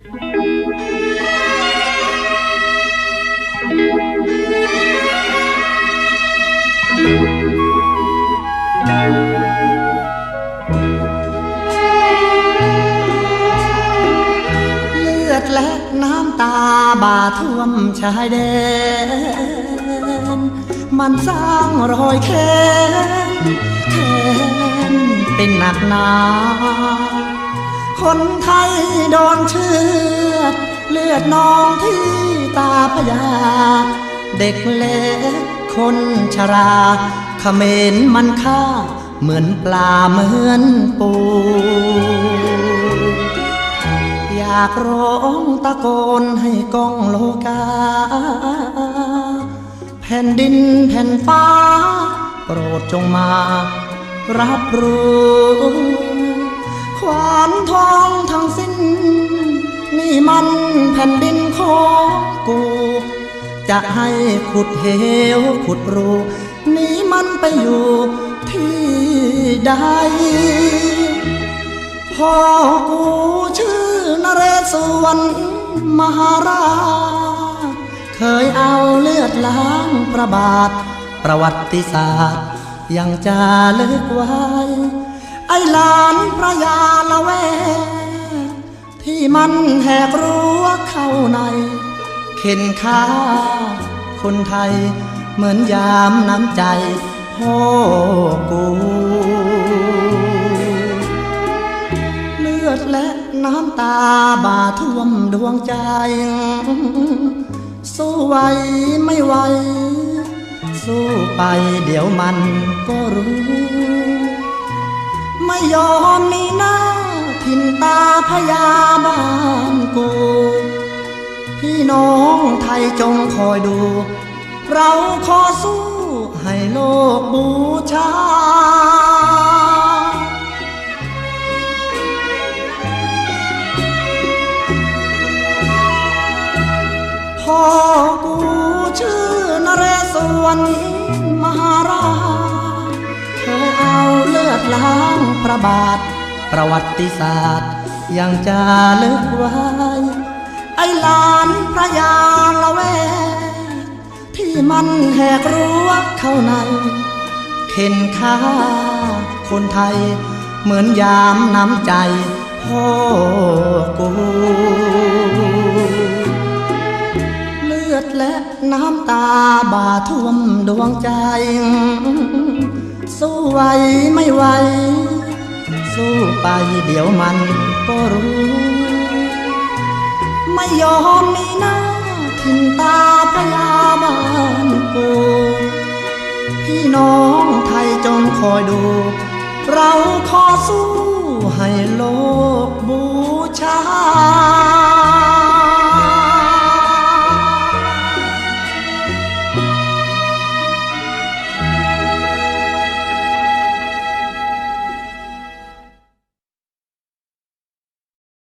เลือดและน้ำตาบาท่วมชายแดน มันสร้างรอยแค้นแค้นเป็นหนักหนา คนไทยโดนเชือดเลือดนองที่ตาพยา เด็กเล็กคนชราเขมรมันฆ่าเหมือนปลาเหมือนปู อยากร้องตะโกนให้กองโลกา แผ่นดินแผ่นฟ้า โปรดจงมา รับรู้ควานทองทั้งสิ้นนี่ มันแผ่นดินของกู จะให้ขุดเหวขุดรูหนีมันไปอยู่ที่ใดพ่อกูชื่อนเรศวรมหาราชเคยเอาเลือดล้างประบาท ประวัติศาสตร์ยังจะลึกไว้ ไอ้หลานพระยาละแว ที่มันแหกรั้วเข้าใน เข็นฆ่าคนไทย เหมือนยามน้ำใจพ่อกูเลือดและน้ำตาบาท่วมดวงใจ สู้ไหวไม่ไหวสู้ไปเดี๋ยวมันก็รู้ ไม่ยอมนี่นา จงคอยดู เราขอสู้ให้โลกบูชาพ่อกูชื่อนเรศวรมหาราชเคยเอาเลือดล้างพระบาท ประวัติศาสตร์ยังจะลึกไว้ไอ้หลานพระยา มันแหกรั้วเข้าในเข็นฆ่าคนไทย เหมือนยามน้ำใจพ่อกูเลือดและน้ำตาบาท่วมดวงใจ สู้ไหวไม่ไหว สู้ไปเดี๋ยวมันก็รู้ ไม่ยอมมีหน้าทินตา พี่น้องไทยจงคอยดู เราขอสู้ให้โลก